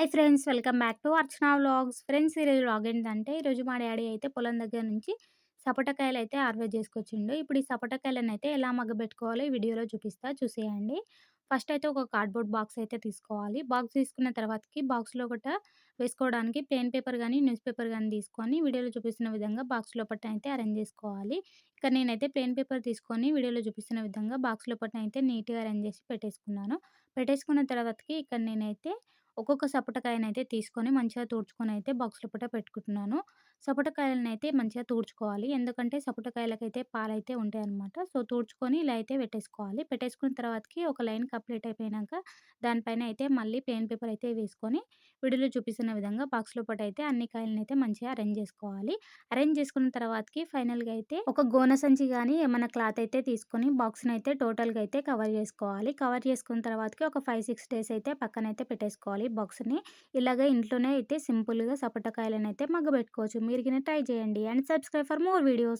Hi friends! Welcome back to Archana vlogs. Friends ఈరోజు vlog ఏంటంటే ఈరోజు మా డాడీ అయితే పొలం దగ్గర నుంచి సపోటకాయలు అయితే హార్వెస్ట్ చేసుకొచ్చిండు. ఇప్పుడు ఈ సపోటకాయలను అయితే ఎలా మగ్గబెట్టుకోవాలో ఈ వీడియోలో చూపిస్తా చూసేయండి. ఫస్ట్ అయితే ఒక కార్డ్బోర్డ్ బాక్స్ అయితే తీసుకోవాలి. బాక్స్ తీసుకున్న తర్వాతకి బాక్స్లో ఒకట వేసుకోవడానికి ప్లేన్ పేపర్ కానీ న్యూస్ పేపర్ కానీ తీసుకొని వీడియోలో చూపిస్తున్న విధంగా బాక్స్ లోపల అయితే అరేంజ్ చేసుకోవాలి. ఇక్కడ నేనైతే ప్లేన్ పేపర్ తీసుకొని వీడియోలో చూపిస్తున్న విధంగా బాక్స్ లోపల అయితే నీట్గా అరేంజ్ చేసి పెట్టేసుకున్నాను. పెట్టేసుకున్న తర్వాతకి ఇక్కడ నేనైతే ఒక్కొక్క సపోటకాయనైతే తీసుకొని మంచిగా తుడుచుకొని అయితే బాక్స్‌లో పూట పెట్టుకుంటున్నాను. అయితే మంచిగా తుడుచుకోవాలి. ఎందుకంటే సపోటకాయలకైతే పాలైతే ఉంటాయి అనమాట సో, తుడుచుకొని ఇలా అయితే పెట్టేసుకోవాలి. పెట్టేసుకున్న తర్వాతకి ఒక లైన్ కంప్లీట్ అయిపోయినాక దానిపైన అయితే మళ్ళీ పెయిన్ పేపర్ అయితే వేసుకొని వీడియోలో చూపిస్తున్న విధంగా బాక్స్‌లో పాటు అయితే అన్ని కాయలనైతే మంచిగా అరేంజ్ చేసుకోవాలి. అరేంజ్ చేసుకున్న తర్వాతకి ఫైనల్‌గా అయితే ఒక గోన సంచి కానీ ఏమైనా క్లాత్ అయితే తీసుకొని బాక్స్ని అయితే టోటల్‌గా అయితే కవర్ చేసుకోవాలి. కవర్ చేసుకున్న తర్వాతకి ఒక ఫైవ్ సిక్స్ డేస్ అయితే పక్కన అయితే పెట్టేసుకోవాలి బాక్స్‌ని. ఇలాగ ఇంట్లోనే అయితే సింపుల్‌గా సపోటా అయితే మగ్గబెట్టుకోవచ్చు. మీరు కింద ట్రై చేయండి. And subscribe for more videos.